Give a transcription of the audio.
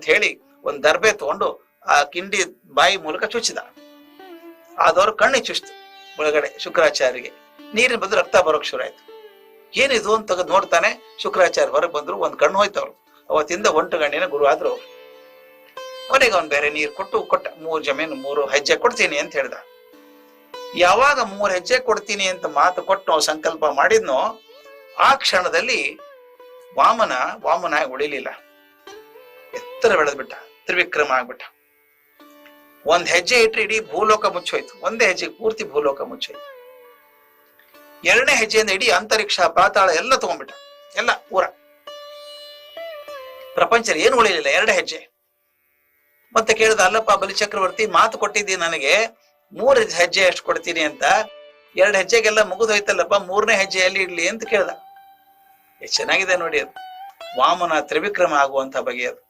ಅಂತ ಹೇಳಿ ಒಂದ್ ದರ್ಬೆ ತಗೊಂಡು ಆ ಕಿಂಡಿ ಬಾಯಿ ಮೂಲಕ ಚುಚ್ಚಿದ. ಆದವ್ರ ಕಣ್ಣಿ ಚುಚ್ತು ಒಳಗಡೆ ಶುಕ್ರಾಚಾರ್ಯರಿಗೆ. ನೀರಿನ ಬದಲು ರಕ್ತ ಬರೋಕ್ ಶುರು ಆಯ್ತು. ಏನಿದು ಅಂತ ನೋಡ್ತಾನೆ ಶುಕ್ರಾಚಾರ್ಯ ಹೊರಗೆ ಬಂದ್ರು, ಒಂದ್ ಕಣ್ಣು ಹೋಯ್ತವ್ರು ಅವತ್ತಿಂದ ಒಂಟು ಗಣ್ಣಿನ ಗುರು ಆದ್ರು ಕೊನೆಗೆ ಅವ್ನ್ ಬೇರೆ ನೀರು ಕೊಟ್ಟು ಕೊಟ್ಟ, ಮೂರ್ ಜಮೀನು, ಮೂರು ಹೆಜ್ಜೆ ಕೊಡ್ತೀನಿ ಅಂತ ಹೇಳ್ದ. ಯಾವಾಗ ಮೂರ್ ಹೆಜ್ಜೆ ಕೊಡ್ತೀನಿ ಅಂತ ಮಾತು ಕೊಟ್ಟು ಸಂಕಲ್ಪ ಮಾಡಿದ್ನೋ, ಆ ಕ್ಷಣದಲ್ಲಿ ವಾಮನ ವಾಮನ ಉಳಿಲಿಲ್ಲ. ಎತ್ತರ ಬೆಳೆದ್ಬಿಟ್ಟ, ತ್ರಿವಿಕ್ರಮ ಆಗ್ಬಿಟ್ಟ. ಒಂದ್ ಹೆಜ್ಜೆ ಇಟ್ರೆ ಇಡೀ ಭೂಲೋಕ ಮುಚ್ಚೋಯ್ತು. ಒಂದೇ ಹೆಜ್ಜೆ, ಪೂರ್ತಿ ಭೂಲೋಕ ಮುಚ್ಚೋಯ್ತು. ಎರಡನೇ ಹೆಜ್ಜೆಯಿಂದ ಇಡೀ ಅಂತರಿಕ್ಷ, ಪಾತಾಳ ಎಲ್ಲ ತಗೊಂಡ್ಬಿಟ್ಟ. ಎಲ್ಲ ಊರ ಪ್ರಪಂಚ ಏನು ಉಳಿಲಿಲ್ಲ, ಎರಡು ಹೆಜ್ಜೆ. ಮತ್ತೆ ಕೇಳಿದ, ಅಲ್ಲಪ್ಪ ಬಲಿಚಕ್ರವರ್ತಿ, ಮಾತು ಕೊಟ್ಟಿದ್ದಿ ನನಗೆ, ಮೂರ್ ಹೆಜ್ಜೆ ಎಷ್ಟು ಕೊಡ್ತೀನಿ ಅಂತ. ಎರಡು ಹೆಜ್ಜೆಗೆಲ್ಲ ಮುಗಿದೋಯ್ತಲ್ಲಪ್ಪ, ಮೂರನೇ ಹೆಜ್ಜೆ ಎಲ್ಲಿ ಇಡ್ಲಿ ಅಂತ ಕೇಳ್ದ. ಎಷ್ಟು ಚೆನ್ನಾಗಿದೆ ನೋಡಿ ಅದು. ವಾಮನ ತ್ರಿವಿಕ್ರಮ ಆಗುವಂತ ಬಗೆ ಅದು.